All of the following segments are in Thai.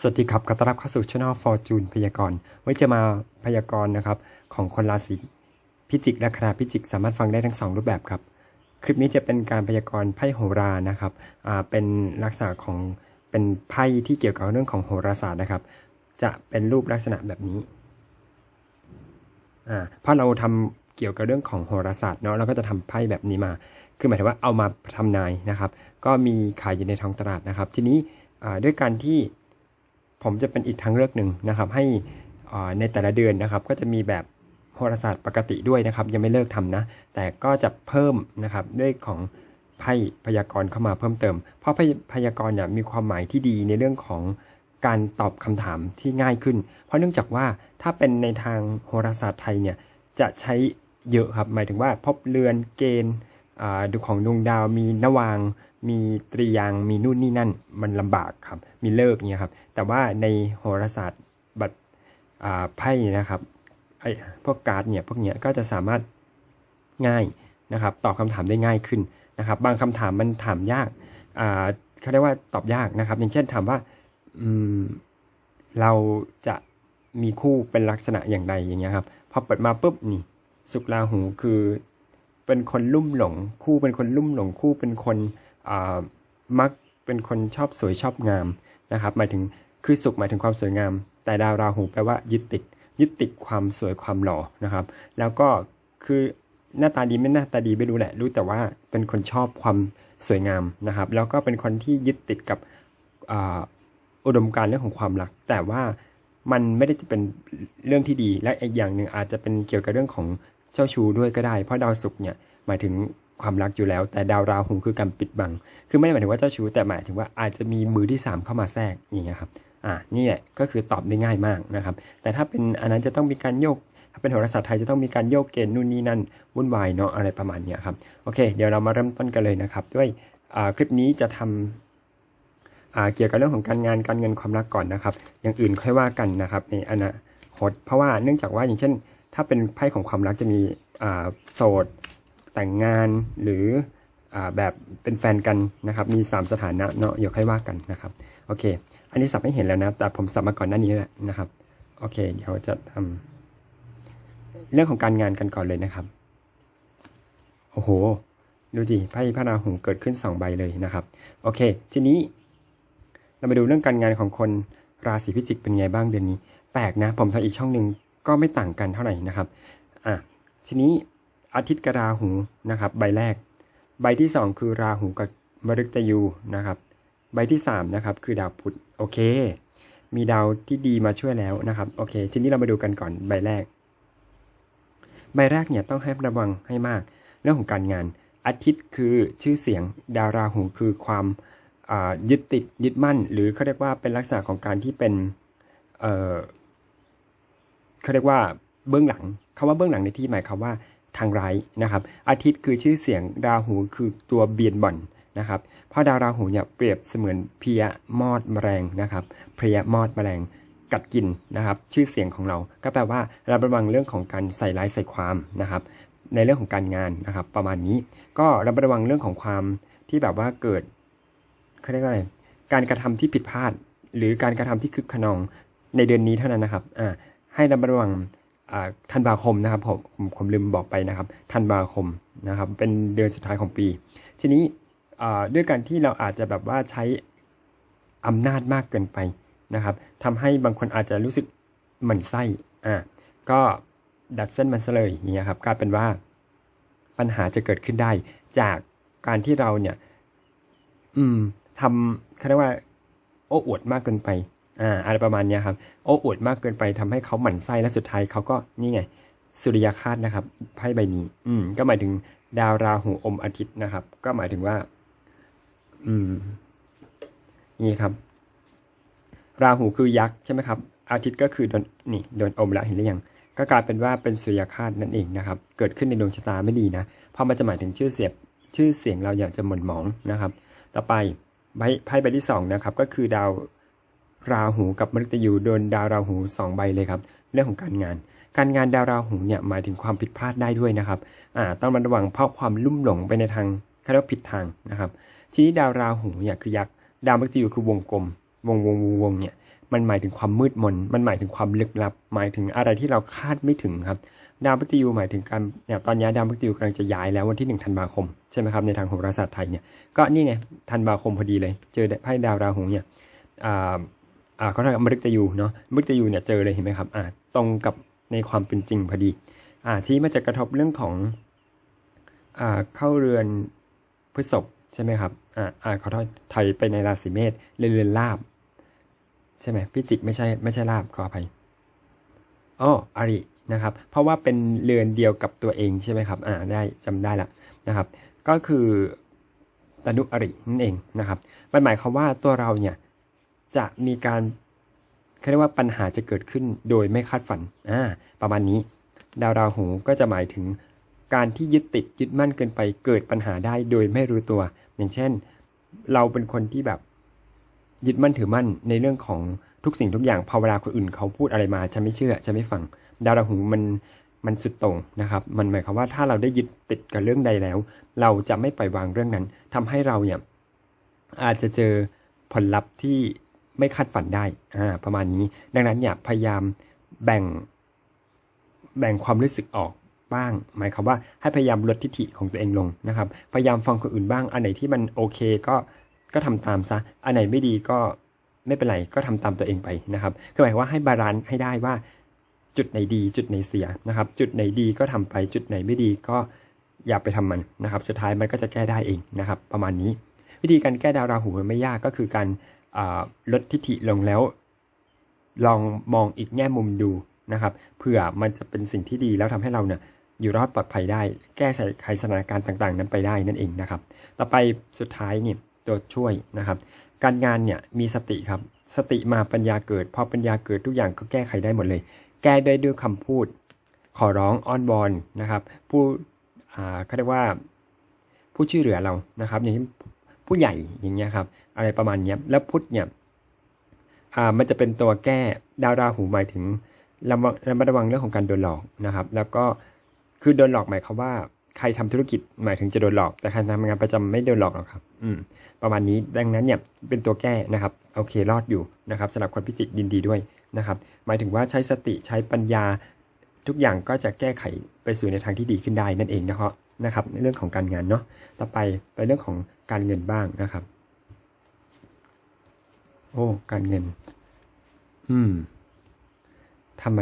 สวัสดีครับขอต้อนรับเข้าสู่ช่อง Fortune พยากรณ์ไว้จะมาพยากรณ์นะครับ ของคนราศีพิจิกและคณะพิจิกสามารถฟังได้ทั้งสองรูปแบบครับ คลิปนี้จะเป็นการพยากรณ์ไพ่โหรานะครับอ่าเป็นลักษณะของเป็นไพ่ที่เกี่ยวกับเรื่องของโหราศาสตร์นะครับ จะเป็นรูปลักษณะแบบนี้อ่าเพราะเราทำเกี่ยวกับเรื่องของโหราศาสตร์เนาะเราก็จะทำไพ่แบบนี้มา คือหมายถึงว่าเอามาทำนายนะครับ ก็มีขายอยู่ในท้องตลาดนะครับ ทีนี้อ่าด้วยการที่ ผมจะเป็นอีกทางเลือกหนึ่งนะครับ ให้ในแต่ละเดือนนะครับ ก็จะมีแบบโหราศาสตร์ปกติด้วยนะครับ ยังไม่เลิกทำนะ แต่ก็จะเพิ่มนะครับด้วยของไพ่พยากรณ์เข้ามาเพิ่มเติม เพราะไพ่พยากรณ์เนี่ยมีความหมายที่ดีในเรื่องของการตอบคำถามที่ง่ายขึ้น เพราะเนื่องจากว่าถ้าเป็นในทางโหราศาสตร์ไทยเนี่ยจะใช้เยอะครับ หมายถึงว่าพบเรือนเกณฑ์ดูของดวงดาวมีนวาง มีตรียางมีนู่นนี่นั่นมันลำบากครับ มีเลิกเนี่ยครับ แต่ว่าในโหราศาสตร์บัตรไพ่นะครับไอ้พวกการ์ดเนี่ยพวกเนี้ยก็จะสามารถง่ายนะครับ ตอบคำถามได้ง่ายขึ้นนะครับ บางคำถามมันถามยากอ่าเขาเรียกว่าตอบยากนะครับ อย่างเช่นถามว่าอืมเราจะมีคู่เป็นลักษณะอย่างไรอย่างเงี้ยครับพอเปิดมาปุ๊บนี่ สุกราหูคือเป็นคนลุ่มหลง คู่เป็นคนลุ่มหลงคู่เป็นคน มักเป็นคนชอบสวยชอบงามนะครับ หมายถึงคือสุขหมายถึงความสวยงาม แต่ดาวราหูแปลว่ายึดติด ยึดติดความสวยความหล่อนะครับ แล้วก็คือหน้าตาดีไม่หน้าตาดีไม่รู้แหละ รู้แต่ว่าเป็นคนชอบความสวยงามนะครับ แล้วก็เป็นคนที่ยึดติดกับอุดมการเรื่องของความรัก แต่ว่ามันไม่ได้จะเป็นเรื่องที่ดี และอีกอย่างหนึ่งอาจจะเป็นเกี่ยวกับเรื่องของเจ้าชู้ด้วยก็ได้ เพราะดาวศุกร์เนี่ยหมายถึง ความรักอยู่แล้ว แต่ดาวราหูคือการปิดบัง คือไม่ได้หมายถึงว่าเจ้าชู้แต่หมายถึงว่าอาจจะมีมือที่สามเข้ามาแทรกอย่างเงี้ยครับอ่านี่แหละก็คือตอบได้ง่ายมากนะครับ แต่ถ้าเป็นอันนั้นจะต้องมีการโยก ถ้าเป็นโหราศาสตร์ไทยจะต้องมีการโยกเกณฑ์นู่นนี่นั่นวุ่นวายเนาะอะไรประมาณเนี้ยครับโอเค เดี๋ยวเรามาเริ่มต้นกันเลยนะครับ ด้วยอ่าคลิปนี้จะทำอ่าเกี่ยวกับเรื่องของการงานการเงินความรักก่อนนะครับ อย่างอื่นค่อยว่ากันนะครับในอนาคตเพราะว่าเนื่องจากว่าอย่างเช่น ถ้าเป็นไพ่ของความรักจะมีอ่าโสด แต่งงานหรืออแบบเป็นแฟนกันนะครับ มี 3 สถานะเนาะเดี๋ยวค่อยว่ากันนะครับ โอเค อันนี้สับไม่เห็นแล้วนะ แต่ผมสับมาก่อนหน้านี้แหละนะครับ โอเค เดี๋ยวจะทำเรื่องของการงานกันก่อนเลยนะครับ โอ้โห ดูดิไพ่พระราหูเกิดขึ้น 2 ใบเลยนะครับ โอเค ทีนี้ เรามาดูเรื่องการงานของคนราศีพิจิกเป็นไงบ้างเดือนนี้ แปลกนะ ผมทำอีกช่องหนึ่งก็ไม่ต่างกันเท่าไหร่นะครับ อะ ทีนี้ อาทิตย์กับราหูนะครับ ใบแรก ใบที่สองคือราหูกับมฤตยูนะครับ ใบที่สามนะครับ คือดาวพุธโอเค มีดาวที่ดีมาช่วยแล้วนะครับโอเค ทีนี้เรามาดูกันก่อนใบแรก ใบแรกเนี่ยต้องให้ระวังให้มากเรื่องของการงาน อาทิตย์คือชื่อเสียงดาวราหูคือความยึดติดยึดมั่น หรือเขาเรียกว่าเป็นลักษณะของการที่เป็นเเขาเรียกว่าเบื้องหลังคำว่าเบื้องหลังในที่หมายความว่า ทางร้ายนะครับ อาทิตย์คือชื่อเสียงราหูคือตัวเบียนบ่อนนะครับเพราะดาวราหูเนี่ยเปรียบเสมือนเพียมอดแมลงนะครับเพียมอดแมลงกัดกินนะครับ ชื่อเสียงของเรา ก็แปลว่าเราระวังเรื่องของการใส่ร้ายใส่ความนะครับ ในเรื่องของการงานนะครับ ประมาณนี้ก็ระมัดระวังเรื่องของความที่แบบว่าเกิดเขาเรียกว่าอะไรการกระทำที่ผิดพลาด หรือการกระทำที่คึกขนองในเดือนนี้เท่านั้นนะครับอ่าให้ระมัดระวัง ธันวาคมนะครับผมผมผมลืมบอกไปนะครับธันวาคมนะครับ เป็นเดือนสุดท้ายของปี ทีนี้ด้วยการที่เราอาจจะแบบว่าใช้อำนาจมากเกินไปนะครับทำให้บางคนอาจจะรู้สึกหมั่นไส้อ่าก็ดัดเส้นมันซะเลยอย่างเงี้ยครับกลายเป็นว่าปัญหาจะเกิดขึ้นได้ จากการที่เราเนี่ย อืมทำเขาเรียกว่า โอ้อวดมากเกินไป อ่าอะไรประมาณเนี้ยครับ โอ้อวดมากเกินไปทำให้เขาหมั่นไส้และสุดท้ายเขาก็นี่ไง สุริยคาตนะครับไพ่ใบนี้ อืม ก็หมายถึงดาวราหูอมอาทิตย์นะครับ ก็หมายถึงว่า อืม นี่ครับ ราหูคือยักษ์ใช่ไหมครับ อาทิตย์ก็คือโดนนี่โดนอมละเห็นหรือยังก็กลายเป็นว่าเป็นสุริยคาตนั่นเองนะครับ เกิดขึ้นในดวงชะตาไม่ดีนะเพราะมันจะหมายถึงชื่อเสียงชื่อเสียงเราอยากจะหม่นหมองนะครับ ต่อไปไพ่ใบที่สองนะครับ ก็คือดาว ราหูกับมฤตยูโดนดาวราหูสองใบเลยครับ เรื่องของการงาน การงานดาวราหูเนี่ยหมายถึงความผิดพลาดได้ด้วยนะครับอ่าต้องระวังเพราะความลุ่มหลงไปในทางเขาเรียกผิดทางนะครับ ทีนี้ดาวราหูเนี่ยคือยักษ์ดาวมฤตยูคือวงกลม วงวงวงวงเนี่ยมันหมายถึงความมืดมน มันหมายถึงความลึกลับ หมายถึงอะไรที่เราคาดไม่ถึงครับ ดาวพฤหัสหมายถึงการเนี่ยตอนนี้ดาวพฤหัสกำลังจะย้ายแล้ววันที่หนึ่งธันวาคมใช่ไหมครับในทางโหราศาสตร์ไทยเนี่ย ก็นี่ไงธันวาคมพอดีเลย เจอไพ่ดาวราหูเนี่ยอ่า อ่าเขาเรียกว่ามฤตยูเนาะมฤตยูเนี่ยเจอเลยเห็นไหมครับอ่าตรงกับในความเป็นจริงพอดีอ่าที่มันจะกระทบเรื่องของอ่าเข้าเรือนพฤษภใช่ไหมครับอ่าอ่าขอโทษไทยไปในราศีเมษเรือนเรือนลาบใช่ไหมพิจิกไม่ใช่ไม่ใช่ลาบขออภัยอ้ออรินะครับ เพราะว่าเป็นเรือนเดียวกับตัวเองใช่ไหมครับอ่าได้จำได้ละนะครับ ก็คือตนุอรินั่นเองนะครับมันหมายความว่าตัวเราเนี่ย จะมีการเขาเรียกว่าปัญหาจะเกิดขึ้นโดยไม่คาดฝันอ่าประมาณนี้ ดาวราหูก็จะหมายถึงการที่ยึดติดยึดมั่นเกินไปเกิดปัญหาได้โดยไม่รู้ตัว อย่างเช่น เราเป็นคนที่แบบยึดมั่นถือมั่นในเรื่องของทุกสิ่งทุกอย่างพอเวลาคนอื่นเขาพูดอะไรมาจะไม่เชื่อจะไม่ฟัง ดาวราหูมันมันสุดต่งนะครับ มันหมายความว่าถ้าเราได้ยึดติดกับเรื่องใดแล้ว เราจะไม่ปล่อยวางเรื่องนั้นทำให้เราเนี่ยอาจจะเจอผลลัพธ์ที่ ไม่คาดฝันได้อ่าประมาณนี้ ดังนั้นเนี่ยพยายามแบ่ง แบ่งความรู้สึกออกบ้าง หมายความว่าให้พยายามลดทิฐิของตัวเองลงนะครับ พยายามฟังคนอื่นบ้าง อันไหนที่มันโอเคก็ก็ทำตามซะ อันไหนไม่ดีก็ไม่เป็นไรก็ทำตามตัวเองไปนะครับก็หมายว่าให้บาลานซ์ให้ได้ว่า จุดไหนดี จุดไหนเสียนะครับ จุดไหนดีก็ทำไป จุดไหนไม่ดีก็อย่าไปทำมันนะครับ สุดท้ายมันก็จะแก้ได้เองนะครับ ประมาณนี้ วิธีการแก้ดาวราหูมันไม่ยากก็คือการ ลดทิฐิลงแล้ว ลองมองอีกแง่มุมดูนะครับเผื่อมันจะเป็นสิ่งที่ดีแล้วทำให้เราเนี่ยอยู่รอดปลอดภัยได้ แก้ไขสถานการณ์ต่างๆ นั้นไปได้นั่นเองนะครับ ต่อไปสุดท้ายนี่ตัวช่วยนะครับ การงานเนี่ยมีสติครับ สติมาปัญญาเกิด พอปัญญาเกิดทุกอย่างก็แก้ไขได้หมดเลย แก้ได้ด้วยคำพูด ขอร้องอ้อนวอนนะครับ ผู้เขาเรียกว่าผู้ช่วยเหลือเรานะครับอย่างเช่ ผู้ใหญ่อย่างเงี้ยครับ อะไรประมาณเนี้ยแล้วพุทธเนี่ยอ่ามันจะเป็นตัวแก้ดาวราหูหมายถึงระวังระมัดระวังเรื่องของการโดนหลอกนะครับ แล้วก็คือโดนหลอกหมายความว่าใครทำธุรกิจหมายถึงจะโดนหลอก แต่ใครทำงานประจำไม่โดนหลอกหรอกครับ อืม ประมาณนี้ดังนั้นเนี่ยเป็นตัวแก้นะครับโอเครอดอยู่นะครับสำหรับคนพิจิกยินดีด้วยนะครับ หมายถึงว่าใช้สติใช้ปัญญาทุกอย่างก็จะแก้ไขไปสู่ในทางที่ดีขึ้นได้นั่นเองนะครับ นะครับ ในเรื่องของการงานเนาะต่อไปไปเรื่องของการเงินบ้างนะครับ โอ้ การเงิน อืมทำไม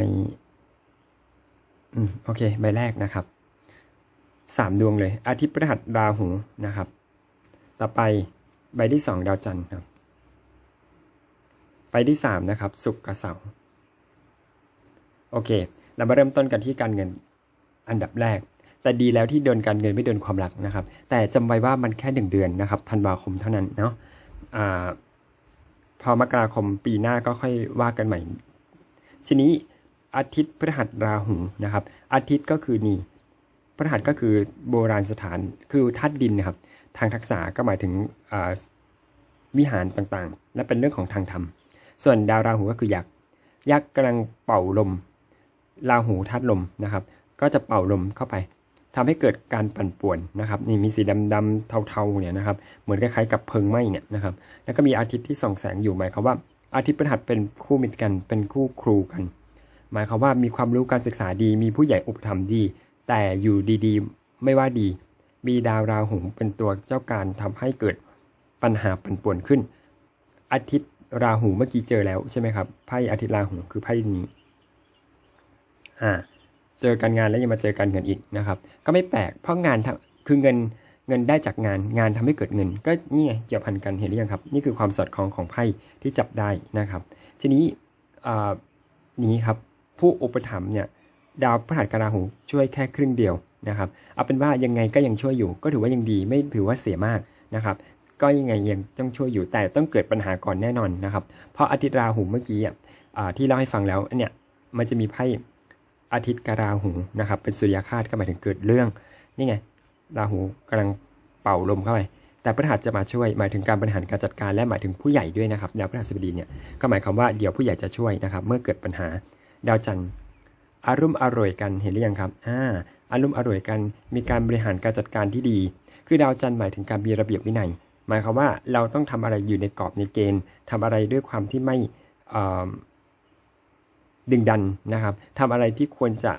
อืม โอเค ใบแรกนะครับ สามดวงเลย อาทิตย์พฤหัสราหูนะครับ ต่อไปใบที่สองดาวจันทร์ครับ ใบที่สามนะครับศุกร์กับเสาร์โอเค เรามาเริ่มต้นกันที่การเงินอันดับแรก แต่ดีแล้วที่เดินการเงินไม่เดินความรักนะครับ แต่จำไว้ว่ามันแค่หนึ่งเดือนนะครับธันวาคมเท่านั้นเนาะอ่าพอมกราคมปีหน้าก็ค่อยว่ากันใหม่ ทีนี้อาทิตย์พฤหัสราหูนะครับ อาทิตย์ก็คือนี่พฤหัสก็คือโบราณสถานคือธาตุดินนะครับ ทางทักษะก็หมายถึงวิหารต่างๆ และเป็นเรื่องของทางธรรม ส่วนดาวราหูก็คือยักษ์ยักษ์กำลังเป่าลม ราหูธาตุลมนะครับ ก็จะเป่าลมเข้าไป ทำให้เกิดการปั่นป่วนนะครับนี่มีสีดำๆเทาๆเนี่ยนะครับเหมือนคล้ายๆกับเพลิงไหม้เนี่ยนะครับแล้วก็มีอาทิตย์ที่ส่องแสงอยู่หมายความว่า อาทิตย์พฤหัสเป็นคู่มิตรกันเป็นคู่ครูกัน หมายความว่ามีความรู้การศึกษาดี มีผู้ใหญ่อุปถัมภ์ดี แต่อยู่ดีๆ ไม่ว่าดี มีดาวราหูเป็นตัวเจ้าการทำให้เกิดปัญหาปั่นป่วนขึ้น อาทิตย์ราหูเมื่อกี้เจอแล้วใช่ไหมครับไพ่อาทิตย์ราหูคือไพ่นี้อ่า เจอการงานแล้วยังมาเจอการเงินอีกนะครับ ก็ไม่แปลกเพราะงานทำคือเงินเงินได้จากงานงานทำให้เกิดเงิน ก็นี่ไงเกี่ยวพันกันเห็นหรือยังครับ นี่คือความสอดคล้องของไพ่ที่จับได้นะครับ ทีนี้อนี้ครับผู้อุปถัมภ์เนี่ยดาวพฤหัสกบราหูช่วยแค่ครึ่งเดียวนะครับเอาเป็นว่ายังไงก็ยังช่วยอยู่ ก็ถือว่ายังดีไม่ถือว่าเสียมากนะครับก็ยังไงยังต้องช่วยอยู่แต่ต้องเกิดปัญหาก่อนแน่นอนนะครับ เพราะอาทิตย์ราหูเมื่อกี้อะอ่าที่เล่าให้ฟังแล้วเนี่ยมันจะมีไพ่ อาทิตย์กับราหูนะครับ เป็นสุริยคาสก็หมายถึงเกิดเรื่องนี่ไงราหูกำลังเป่าลมเข้าไปแต่พฤหัสจะมาช่วยหมายถึงการบริหารการจัดการและหมายถึงผู้ใหญ่ด้วยนะครับดาวพฤหัสบดีเนี่ยก็หมายความว่าเดี๋ยวผู้ใหญ่จะช่วยนะครับ เมื่อเกิดปัญหาดาวจันทร์อารมณ์อร่อยกันเห็นหรือยังครับอ่าอารมณ์อร่อยกันมีการบริหารการจัดการที่ดี คือดาวจันทร์หมายถึงการมีระเบียบวินัย หมายความว่าเราต้องทำอะไรอยู่ในกรอบในเกณฑ์ทำอะไรด้วยความที่ไม่ออ ดึงดันนะครับทำอะไรที่ควรจะ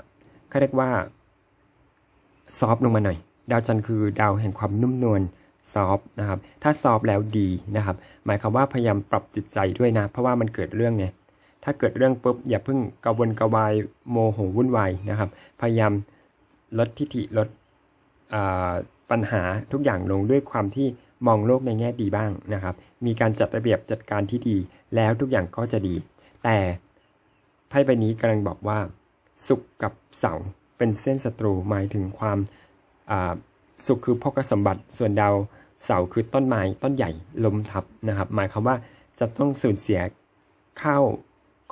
เขาเรียกว่าซอฟลงมาหน่อย ดาวจันทร์คือดาวแห่งความนุ่มนวลซอฟนะครับ ถ้าซอฟแล้วดีนะครับ หมายความว่าพยายามปรับจิตใจด้วยนะ เพราะว่ามันเกิดเรื่องไงถ้าเกิดเรื่องปุ๊บอย่าเพิ่งกระวนกระวายโมโหวุ่นวายนะครับ พยายามลดทิฐิลดปัญหาทุกอย่างลงด้วยความที่มองโลกในแง่ดีบ้างนะครับ มีการจัดระเบียบจัดการที่ดี แล้วทุกอย่างก็จะดี แต่ ไพ่ใบนี้กำลังบอกว่า สุขกับเสาเป็นเส้นศัตรูหมายถึงความสุขคือพกสมบัติส่วนดาวเสาคือต้นไม้ต้นใหญ่ลมทับนะครับ หมายความว่าจะต้องสูญเสียข้าว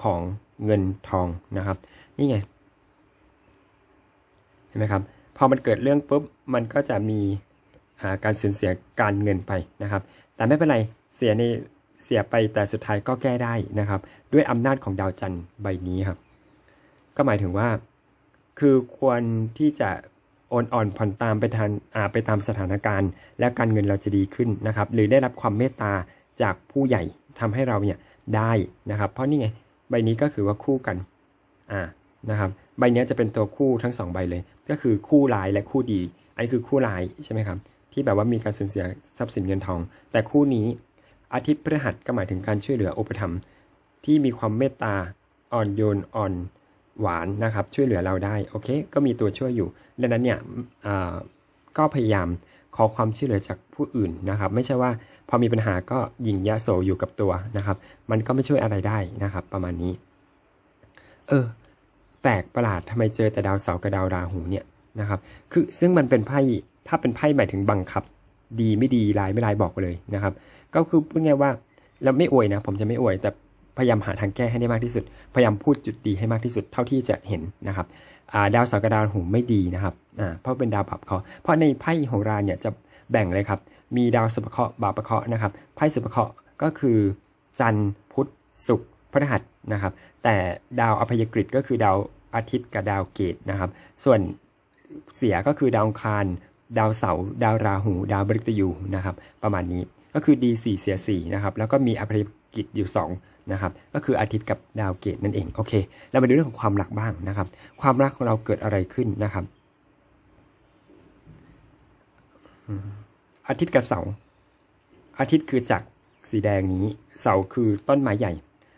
ของเงินทองนะครับ นี่ไง เห็นไหมครับ พอมันเกิดเรื่องปุ๊บมันก็จะมีการสูญเสียการเงินไปนะครับ แต่ไม่เป็นไรเสียใน เสียไปแต่สุดท้ายก็แก้ได้นะครับ ด้วยอำนาจของดาวจันทร์ใบนี้ครับ ก็หมายถึงว่า คือควรที่จะอนอ่อนผ่อนตามไปทานอ่าไปตามสถานการณ์ และการเงินเราจะดีขึ้นนะครับ หรือได้รับความเมตตาจากผู้ใหญ่ทำให้เราเนี่ยได้นะครับ เพราะนี่ไงใบนี้ก็คือว่าคู่กันอ่านะครับ ใบนี้จะเป็นตัวคู่ทั้งสองใบเลย ก็คือคู่ร้ายและคู่ดี อันนี้คือคู่ร้ายใช่ไหมครับ ที่แบบว่ามีการสูญเสียทรัพย์สินเงินทอง แต่คู่นี้ อาทิตย์พฤหัสก็หมายถึงการช่วยเหลืออุปถัมภ์ที่มีความเมตตาอ่อนโยนอ่อนหวานนะครับช่วยเหลือเราได้โอเค ก็มีตัวช่วยอยู่ดังนั้นเนี่ยก็พยายามขอความช่วยเหลือจากผู้อื่นนะครับ ไม่ใช่ว่าพอมีปัญหาก็ยิงยะโสอยู่กับตัวนะครับ มันก็ไม่ช่วยอะไรได้นะครับ ประมาณนี้ เออแปลกประหลาดทำไมเจอแต่ดาวเสาร์กับดาวราหูเนี่ยนะครับ คือซึ่งมันเป็นไพ่ถ้าเป็นไพ่หมายถึงบังคับ ดีไม่ดีลายไม่ลายบอกไปเลยนะครับ ก็คือพูดง่ายว่าเราไม่อวยนะ ผมจะไม่อวย แต่พยายามหาทางแก้ให้ได้มากที่สุด พยายามพูดจุดดีให้มากที่สุดเท่าที่จะเห็นนะครับาดาวเสาร์กับดาวหูไม่ดีนะครับเพราะเป็นดาวบาปเคราะห์เพราะในไพ่ของราเนี่ยจะแบ่งเลยครับ มีดาวสุภเคราะห์บาปเคราะห์นะครับไพ่สุภเคราะห์ก็คือจันทร์พุธศุกร์พฤหัสนะครับ แต่ดาวอภัยกฤตก็คือดาวอาทิตย์กับดาวเกตนะครับ ส่วนเสียก็คือดาวคาร ดาวเสาร์ดาวราหู ดาวบฤตยูนะครับประมาณนี้ก็คือดี4เสีย4นะครับแล้วก็มีอภัยกิจอยู่2นะครับก็คืออาทิตย์กับดาวเกตนั่นเองโอเคเรามาดูเรื่องของความรักบ้างนะครับ ความรักของเราเกิดอะไรขึ้นนะครับอาทิตย์กับเสาอาทิตย์คือจากรสีแดงนี้ เสาคือต้นไม้ใหญ่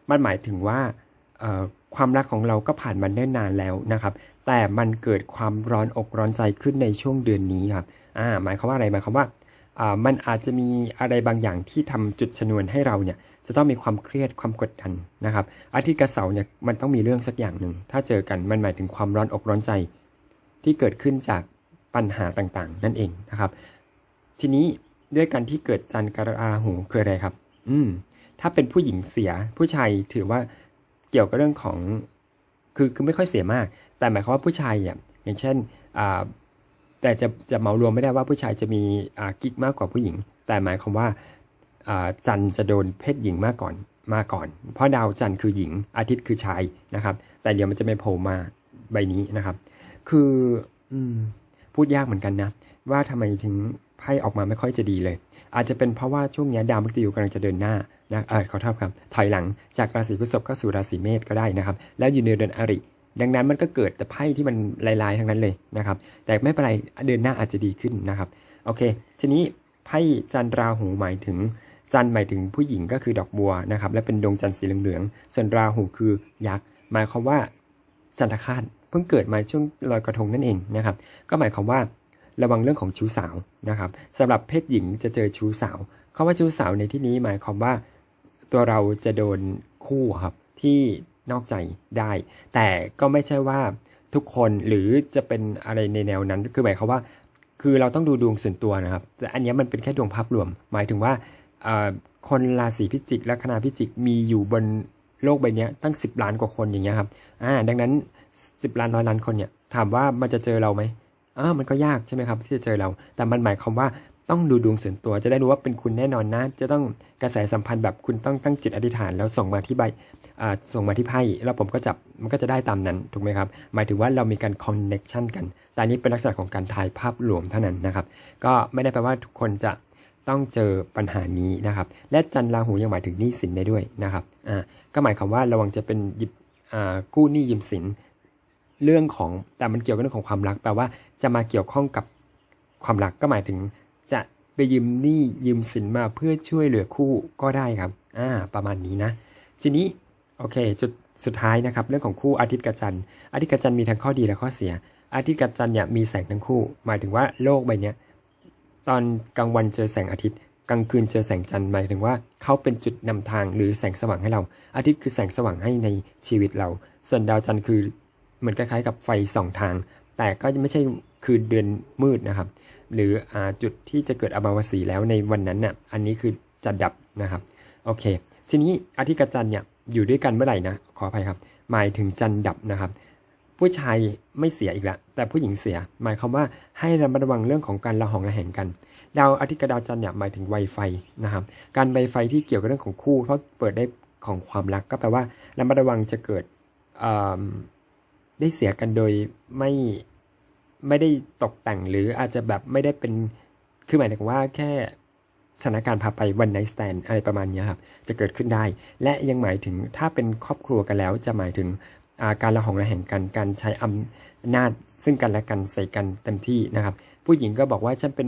มันหมายถึงว่า ความรักของเราก็ผ่านมาเนิ่นนานแล้วนะครับ แต่มันเกิดความร้อนอกร้อนใจขึ้นในช่วงเดือนนี้ครับอ่าหมายความว่าอะไรหมายความว่าอ่ามันอาจจะมีอะไรบางอย่างที่ทำจุดชนวนให้เราเนี่ยจะต้องมีความเครียดความกดดันนะครับ อาทิตย์กับเสาร์เนี่ยมันต้องมีเรื่องสักอย่างหนึ่งถ้าเจอกันมันหมายถึงความร้อนอกร้อนใจ ที่เกิดขึ้นจากปัญหาต่างๆ นั่นเองนะครับ ทีนี้ด้วยการที่เกิดจันทร์กราหูคืออะไรครับ อืมถ้าเป็นผู้หญิงเสียผู้ชายถือว่า เกี่ยวกับเรื่องของคือคือไม่ค่อยเสียมาก แต่หมายความว่าผู้ชายเนี่ยอย่างเช่นอ่าแต่จะจะเหมารวมไม่ได้ว่าผู้ชายจะมีอ่ากิ๊กมากกว่าผู้หญิง แต่หมายความว่าอ่าจันทร์จะโดนเพศหญิงมากก่อนมาก่อน เพราะดาวจันทร์คือหญิงอาทิตย์คือชายนะครับ แต่เดี๋ยวมันจะไม่โผล่มาใบนี้นะครับ คืออืมพูดยากเหมือนกันนะ ว่าทำไมถึงไพ่ออกมาไม่ค่อยจะดีเลย อาจจะเป็นเพราะว่าช่วงนี้ดาวมฤตยูกำลังจะเดินหน้านะเออขอโทษครับถอยหลังจากราศีพฤษภเข้าสู่ราศีเมษก็ได้นะครับ แล้วอยู่ในเดือนอริดังนั้นมันก็เกิดแต่ไพ่ที่มันลายๆทั้งนั้นเลยนะครับ แต่ไม่เป็นไรเดือนหน้าอาจจะดีขึ้นนะครับโอเค ทีนี้ไพ่จันทราหูหมายถึงจันหมายถึงผู้หญิงก็คือดอกบัวนะครับ และเป็นดวงจันทร์สีเหลืองๆส่วนราหูคือยักษ์หมายความว่าจันทคาตเพิ่งเกิดมาช่วงลอยกระทงนั่นเองนะครับ ก็หมายความว่า ระวังเรื่องของชู้สาวนะครับสำหรับเพศหญิงจะเจอชู้สาวคำว่าชู้สาวในที่นี้หมายความว่าตัวเราจะโดนคู่ครับที่นอกใจได้ แต่ก็ไม่ใช่ว่าทุกคนหรือจะเป็นอะไรในแนวนั้นคือหมายความว่า คือเราต้องดูดวงส่วนตัวนะครับ แต่อันนี้มันเป็นแค่ดวงภาพรวม หมายถึงว่าคนราศีพิจิกและคณะพิจิกมีอยู่บนโลกใบนี้ตั้ง 10 ล้านกว่าคนอย่างเงี้ยครับอ่าดังนั้น 10 ล้านร้อยล้านคนเนี่ยถามว่ามันจะเจอเราไหม เออมันก็ยากใช่ไหมครับ ที่จะเจอเรา แต่มันหมายความว่าต้องดูดวงส่วนตัวจะได้รู้ว่าเป็นคุณแน่นอนนะ จะต้องกระแสสัมพันธ์แบบคุณต้องตั้งจิตอธิษฐานแล้วส่งมาที่ใบส่งมาที่ไพ่แล้วผมก็จับมันก็จะได้ตามนั้นถูกไหมครับ หมายถึงว่าเรามีการคอนเน็กชันกัน แต่นี้เป็นลักษณะของการทายภาพรวมเท่านั้นนะครับ ก็ไม่ได้แปลว่าทุกคนจะต้องเจอปัญหานี้นะครับ และจันทราหูยังหมายถึงหนี้สินได้ด้วยนะครับ อ่า ก็หมายความว่าระวังจะเป็นหยิบกู้หนี้ยืมสิน เรื่องของแต่มันเกี่ยวกับเรื่องของความรักแปลว่าจะมาเกี่ยวข้องกับความรักก็หมายถึง จะไปยืมหนี้ยืมสินมาเพื่อช่วยเหลือคู่ก็ได้ครับ อ่า ประมาณนี้นะ ทีนี้โอเค จุดสุดท้ายนะครับ เรื่องของคู่อาทิตย์กับจันทร์อาทิตย์กับจันทร์มีทั้งข้อดีและข้อเสีย อาทิตย์กับจันทร์เนี่ยมีแสงทั้งคู่ หมายถึงว่าโลกใบนี้ตอนกลางวันเจอแสงอาทิตย์กลางคืนเจอแสงจันทร์หมายถึงว่าเขาเป็นจุดนำทางหรือแสงสว่างให้เรา อาทิตย์คือแสงสว่างให้ในชีวิตเรา ส่วนดาวจันทร์คือ เหมือนคล้ายๆกับไฟสองทาง แต่ก็ไม่ใช่คือเดือนมืดนะครับ หรืออจุดที่จะเกิดอมาวสีแล้วในวันนั้นน่ะอันนี้คือจะดับนะครับโอเค ทีนี้อาทิตย์กับจันทร์เนี่ยอยู่ด้วยกันเมื่อไหร่นะขออภัยครับ หมายถึงจันทร์ดับนะครับ ผู้ชายไม่เสียอีกแล้วแต่ผู้หญิงเสีย หมายความว่าให้ระมัดระวังเรื่องของการระหองระแหงกันดาวอาทิตย์กับดาวจันทร์เนี่ยหมายถึงไวไฟนะครับ การไวไฟที่เกี่ยวกับเรื่องของคู่เพราะเปิดได้ของความรักก็แปลว่าระมัดระวังจะเกิดอ ได้เสียกันโดยไม่ไม่ได้ตกแต่งหรืออาจจะแบบไม่ได้เป็นคือหมายถึงว่าแค่สถานการณ์พาไปวันไนสแตนอะไรประมาณนี้ครับ จะเกิดขึ้นได้ และยังหมายถึงถ้าเป็นครอบครัวกันแล้ว จะหมายถึงาการระหองระแหงกันการใช้อำนาจซึ่งกันและกันใส่กันเต็มที่นะครับ ผู้หญิงก็บอกว่าฉันเป็น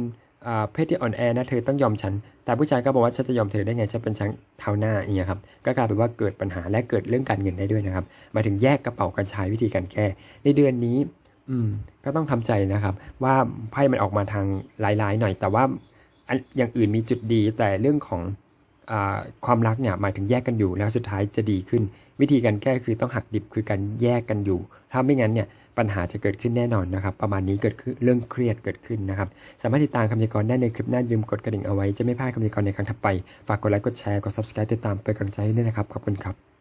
เพศที่อ่อนแอนะเธอต้องยอมฉัน แต่ผู้ชายก็บอกว่าฉันจะยอมเธอได้ไงฉันเป็นช้างเท้าหน้าอย่างเงี้ยครับ ก็กลายเป็นว่าเกิดปัญหาและเกิดเรื่องการเงินได้ด้วยนะครับ มาถึงแยกกระเป๋ากันใช้วิธีการแก้ ในเดือนนี้ อืม ก็ต้องทำใจนะครับ ว่าไพ่มันออกมาทางร้ายๆหน่อย แต่ว่าอันอย่างอื่นมีจุดดี แต่เรื่องของอความรักเนี่ยหมายถึงแยกกันอยู่แล้วสุดท้ายจะดีขึ้น วิธีการแก้คือต้องหักดิบคือการแยกกันอยู่ ถ้าไม่งั้นเนี่ย ปัญหาจะเกิดขึ้นแน่นอนนะครับ ประมาณนี้เกิดขึ้นเรื่องเครียดเกิดขึ้นนะครับ สามารถติดตามคำพยากรณ์ได้ในคลิปหน้าลืมกดกระดิ่งเอาไว้จะไม่พลาดคำพยากรณ์ในครั้งถัดไป ฝากกดไลค์กดแชร์กด subscribe ติดตามเป็นกำลังใจให้ด้วยนะครับขอบคุณครับ